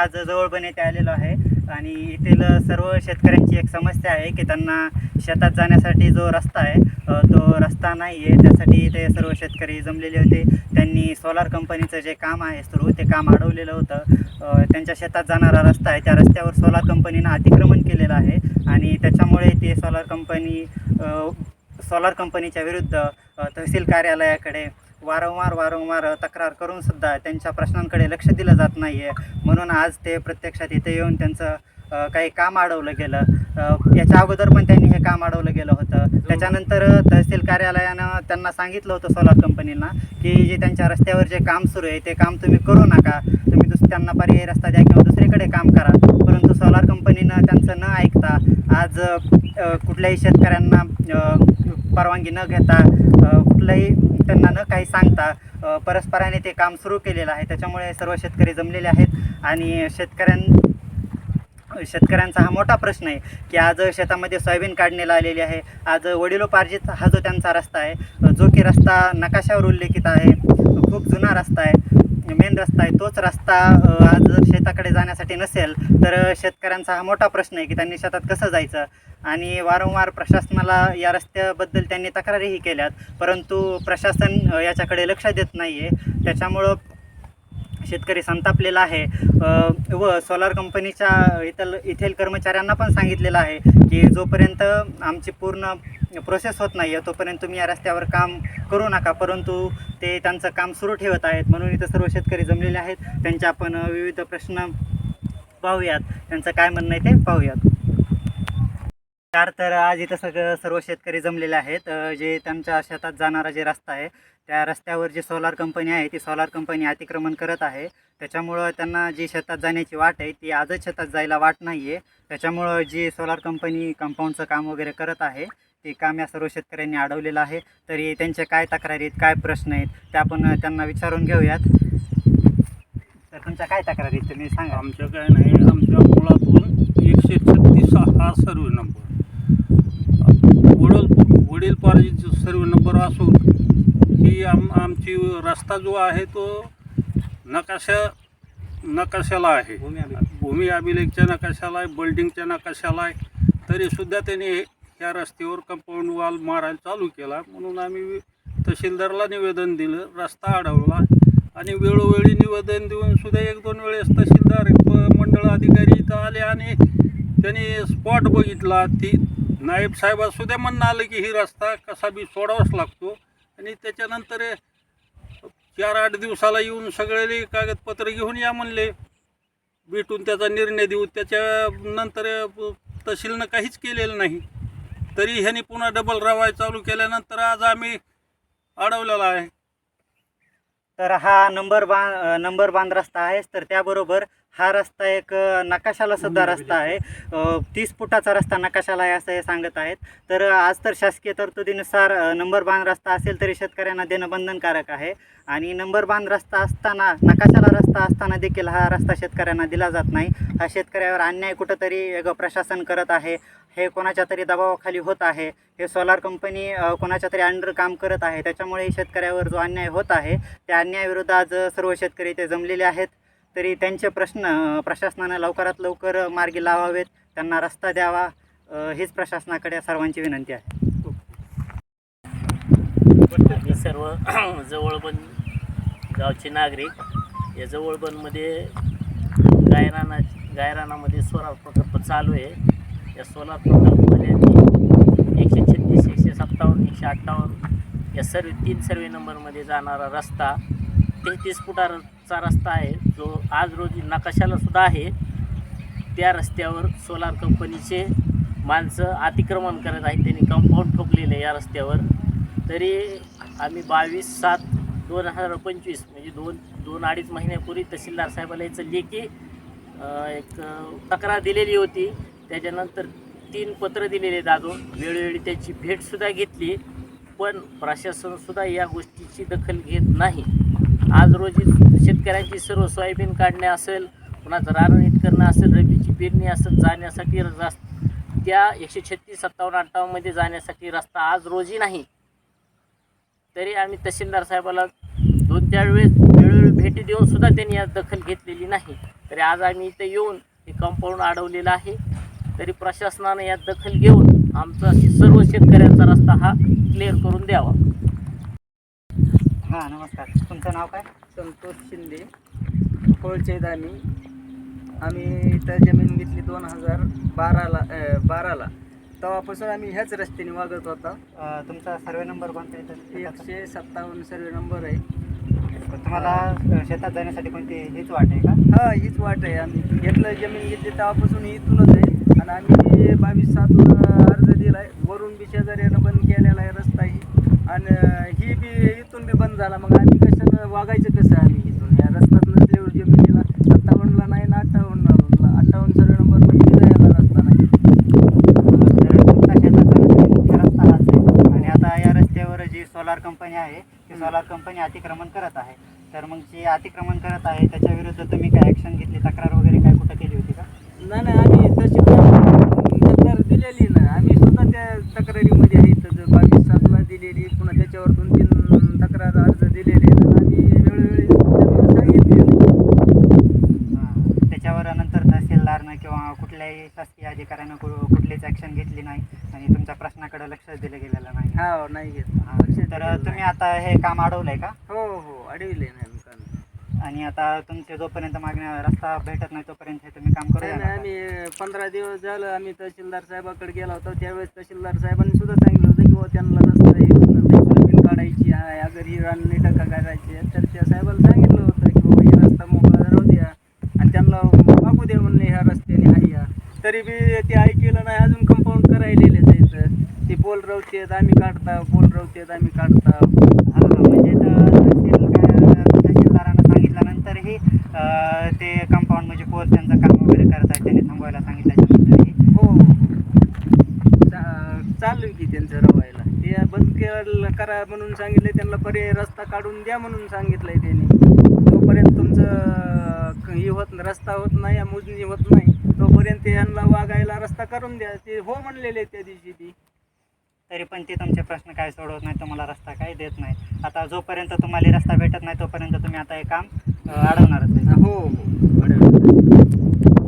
आज जवळबन येथे आलेलो आहे. आणि येथील सर्व शेतकऱ्यांची एक समस्या आहे की त्यांना शेतात जाण्यासाठी जो रस्ता आहे तो रस्ता नाही आहे. त्यासाठी ते सर्व शेतकरी जमलेले होते. त्यांनी सोलार कंपनीचं जे काम आहे सुरू ते काम अडवलेलं होतं. त्यांच्या शेतात जाणारा रस्ता आहे. त्या रस्त्यावर सोलार कंपनीनं अतिक्रमण केलेलं आहे. आणि त्याच्यामुळे ते सोलार कंपनी सोलार कंपनीच्या विरुद्ध तहसील कार्यालयाकडे वारंवार वारंवार तक्रार करून सुद्धा त्यांच्या प्रश्नांकडे लक्ष दिलं जात नाही आहे म्हणून आज ते प्रत्यक्षात इथे येऊन त्यांचं काही काम अडवलं गेलं. याच्या अगोदर पण त्यांनी हे काम अडवलं गेलं होतं. त्याच्यानंतर तहसील कार्यालयानं त्यांना सांगितलं होतं सोलार कंपनीला की जे त्यांच्या रस्त्यावर जे काम सुरू आहे ते काम तुम्ही करू नका. तुम्ही दुस त्यांना पर्यायी रस्ता द्या किंवा दुसरीकडे काम करा. परंतु सोलार कंपनीनं त्यांचं न ऐकता आज कुठल्याही शेतकऱ्यांना परवानगी न घेता अ, कुठलंही त्यांना न काही सांगता परस्पराने ते काम सुरू केलेलं आहे. त्याच्यामुळे सर्व शेतकरी जमलेले आहेत आणि शेतकऱ्यां शेतकऱ्यांचा हा मोठा प्रश्न आहे की आज शेतामध्ये सोयाबीन काढण्याला आलेली आहे. आज वडिलोपार्जित हा जो त्यांचा रस्ता आहे जो की रस्ता नकाशावर उल्लेखित आहे खूप जुना रस्ता आहे. म्हणजे मेन रस्ता आहे तोच रस्ता आज जर शेताकडे जाण्यासाठी नसेल तर शेतकऱ्यांचा हा मोठा प्रश्न आहे की त्यांनी शेतात कसं जायचं? आणि वारंवार प्रशासनाला या रस्त्याबद्दल त्यांनी तक्रारीही केल्यात परंतु प्रशासन याच्याकडे लक्ष देत नाही आहे त्याच्यामुळं शेतकरी संतापलेला आहे. व सोलार कंपनीच्या इथल इथेल कर्मचाऱ्यांना पण सांगितलेलं आहे की जोपर्यंत आमची पूर्ण प्रोसेस होत नाही आहे तोपर्यंत तुम्ही या रस्त्यावर काम करू नका. परंतु ते त्यांचं काम सुरू ठेवत आहेत. म्हणून इथं सर्व शेतकरी जमलेले आहेत. त्यांचे आपण विविध प्रश्न पाहूयात. त्यांचं काय म्हणणं आहे ते पाहूयात. चार तर आज इथं सगळं सर्व शेतकरी जमलेले आहेत. जे त्यांच्या शेतात जाणारा जे रस्ता आहे त्या रस्त्यावर जी सोलार कंपनी आहे ती सोलार कंपनी अतिक्रमण करत आहे. त्याच्यामुळं त्यांना जी शेतात जाण्याची वाट आहे ती आजच शेतात जायला वाट नाही आहे त्याच्यामुळं जी सोलार कंपनी कंपाऊंडचं काम वगैरे करत आहे ते काम या सर्व शेतकऱ्यांनी अडवलेलं आहे. तरी त्यांचे काय तक्रारी आहेत काय प्रश्न आहेत ते आपण त्यांना विचारून घेऊयात. तर तुमच्या काय तक्रारी आहेत तुम्ही सांगा. आमच्या काय नाही आमच्या मुळातून एकशे छत्तीस हा सर्व नंबर. वडील वडील पार्जीचा सर्व नंबर असून ही आम आमची रस्ता जो आहे तो नकाशा नकाशाला आहे. भूमी अभिलेखच्या नकाशाला आहे बिल्डिंगच्या नकाशाला आहे. तरीसुद्धा त्याने ह्या रस्त्यावर कंपाऊंड वॉल मारायला चालू केला. म्हणून आम्ही तहसीलदारला निवेदन दिलं रस्ता अडवला आणि वेळोवेळी निवेदन देऊन सुद्धा एक दोन वेळेस तहसीलदार प- मंडळ अधिकारी इथं आले आणि त्यांनी स्पॉट बघितला. ती नाईब साहेबा सुद्धा म्हणणं आलं की ही रस्ता कसा बी सोडावाच लागतो. आणि त्याच्यानंतर चार आठ दिवसाला येऊन सगळे कागदपत्र घेऊन या म्हणले. भेटून त्याचा निर्णय देऊ. त्याच्यानंतर तहसीलनं काहीच केलेलं नाही. तरी ह्यांनी पुन्हा डबल रवाय चालू केल्यानंतर आज आम्ही अडवलेला आहे. तर हा नंबर बा नंबर बांध रस्ता आहेच. तर त्याबरोबर हा रस्ता एक नकाशाला सुद्धा रस्ता आहे. तीस फुटाचा रस्ता नकाशाला आहे असं हे सांगत आहेत. तर आज तर शासकीय तरतुदीनुसार नंबर बांध रस्ता असेल तरी शेतकऱ्यांना देणं बंधनकारक आहे. आणि नंबर बांध रस्ता असताना नकाशाला रस्ता असताना देखील हा रस्ता शेतकऱ्यांना दिला जात नाही. हा शेतकऱ्यावर अन्याय कुठंतरी प्रशासन करत आहे. हे कोणाच्या तरी दबावाखाली होत आहे. हे सोलार कंपनी कोणाच्या तरी अंडर काम करत आहे. त्याच्यामुळे शेतकऱ्यावर जो अन्याय होत आहे त्या अन्यायाविरुद्ध आज सर्व शेतकरी ते जमलेले आहेत. तरी त्यांचे प्रश्न प्रशासनानं लवकरात लवकर मार्गी लावावेत त्यांना रस्ता द्यावा हीच प्रशासनाकडे सर्वांची विनंती आहे. मी सर्व जवळबन गावचे नागरिक या जवळबनमध्ये गायराना गायरानामध्ये सोलार प्रकल्प चालू आहे. या सोलार प्रकल्पमध्ये एकशे छत्तीस एकशे सत्तावन्न एकशे अठ्ठावन्न या सर्व तीन सर्वे नंबरमध्ये जाणारा रस्ता तेहतीस फुटाचा रस्ता आहे. जो आज रोजी नकाशाला सुद्धा आहे. त्या रस्त्यावर सोलार कंपनीचे माणसं अतिक्रमण करत आहेत. त्यांनी कंपाऊंड ठोकलेलं आहे या रस्त्यावर. तरी आम्ही बावीस सात दोन हजार पंचवीस म्हणजे दोन दोन अडीच महिन्यापूर्वी तहसीलदार साहेबाला याचं लेखी एक तक्रार दिलेली होती. त्याच्यानंतर तीन पत्र दिलेले दादून वेळोवेळी त्याची भेटसुद्धा घेतली. पण प्रशासनसुद्धा या गोष्टीची दखल घेत नाही. आज रोजी शेतकऱ्यांची सर्व सोयाबीन काढणे असेल कुणाचं राननीट करणं असेल रबीची पेरणी असेल जाण्यासाठी रस त्या एकशे छत्तीस सत्तावन्न अठ्ठावन्नमध्ये जाण्यासाठी रस्ता आज रोजी नाही. तरी आम्ही तहसीलदार साहेबाला दोन चार वेळेस वेळोवेळी भेटी देऊन सुद्धा त्यांनी यात दखल घेतलेली नाही. तरी आज आम्ही इथे येऊन हे कंपाऊंड अडवलेलं आहे. तरी प्रशासनानं यात दखल घेऊन आमचा सर्व शेतकऱ्यांचा रस्ता हा क्लिअर करून द्यावा हां नमस्कार. तुमचं नाव काय? संतोष शिंदे. कोळचे दानी. आम्ही इथं जमीन घेतली दोन हजार बाराला बाराला. तेव्हापासून आम्ही ह्याच रस्त्याने वागत होता. अ, तुमचा सर्वे नंबर कोणता येतो एकशे सत्तावन्न सर्वे नंबर आहे. तुम्हाला अ, शेतात जाण्यासाठी कोणती हीच वाट आहे का? हा हीच वाट आहे. आम्ही घेतलं जमीन घेतली तेव्हापासून इथूनच आहे. आणि आम्ही बावीस सातला अर्ज दिला आहे वरून बी शेजाऱ्यानं बंद केलेला आहे रस्ता ही. आणि ही बी इथून बंद झाला. मग आम्ही कसं वागायचं कसं आम्ही? इथून या रस्त्यात नसल्यावर जमिनीला म्हणजे सत्तावन्नला नाही ना अठ्ठावन्नला. अठ्ठावन्न सर्वे नंबरमध्ये जायला रस्ता नाही तर तुमचा रस्ता हाच आहे आणि आता या रस्त्यावर जी सोलार कंपनी आहे ती सोलार कंपनी अतिक्रमण करत आहे. तर मग जी अतिक्रमण करत आहे त्याच्या विरुद्ध तुम्ही काय ॲक्शन घेतली? तक्रार वगैरे काय कुठं केली होती का? नाही नाही आम्ही तशी तक्रार दिलेली ना आम्ही सुद्धा त्या तक्रारीमध्ये आहे इथं बावीस सातला दिलेली पुन्हा त्याच्यावर दोन तीन तक्रार अर्ज दिलेले आणि आम्ही वेळोवेळी त्यांना सांगितले हां. त्याच्यावर नंतर तहसीलदारनं किंवा कुठल्याही शासकीय अधिकाऱ्यानं कु- कुठलीच ॲक्शन घेतली नाही आणि तुमच्या प्रश्नाकडे लक्ष दिलं गेलेलं नाही हा नाही घेत हां. तर तुम्ही. आता हे काम अडवलंय का हो हो अडविले नाही. आणि आता तुमचे जोपर्यंत मागण्या रस्ता भेटत नाही तोपर्यंत हे तुम्ही काम करू. आम्ही पंधरा दिवस झालं आम्ही तहसीलदार साहेबाकडे गेला होता त्यावेळेस तहसीलदार साहेबांनी सुद्धा सांगितलं होतं की बुवा त्यांना रस्ता काढायची आहे अगर ही राननी टाका काढायची आहे तर त्या साहेबाला सांगितलं होतं की बाबा हे रस्ता मोकळा राहू द्या आणि त्यांना वागू द्या म्हणले ह्या रस्त्याने हाय या तरी बी ते ऐकलं नाही अजून करायलेलेच आहेत. ते पोल रवतेत आम्ही काढता पोल रवतेत आम्ही काढता. हां, हां, म्हणजे तहसील तहसीलदारानं सांगितल्यानंतरही अं, ते कंपाऊंड म्हणजे पोल त्यांचं काम वगैरे करत आहे त्यांनी थांबवायला सांगितल्याच्यानंतरही हो. चालू आहे की त्यांचं रवायला. ते बंद केलं करा म्हणून सांगितले त्यांना पर्याय रस्ता काढून द्या म्हणून सांगितलंय त्यांनी. तोपर्यंत तुमचं हे होत रस्ता होत नाही या मोजणी होत नाही. तोपर्यंत यांना वागायला रस्ता करून द्या ते हो म्हणलेले त्या दिवशी ती. तरी पण ते तुमचे प्रश्न काय सोडवत नाही तुम्हाला रस्ता काय देत नाही. आता जोपर्यंत तुम्हाला रस्ता भेटत नाही तोपर्यंत तुम्ही आता हे काम अं, अडवणारच आहे हो हो. बरोबर.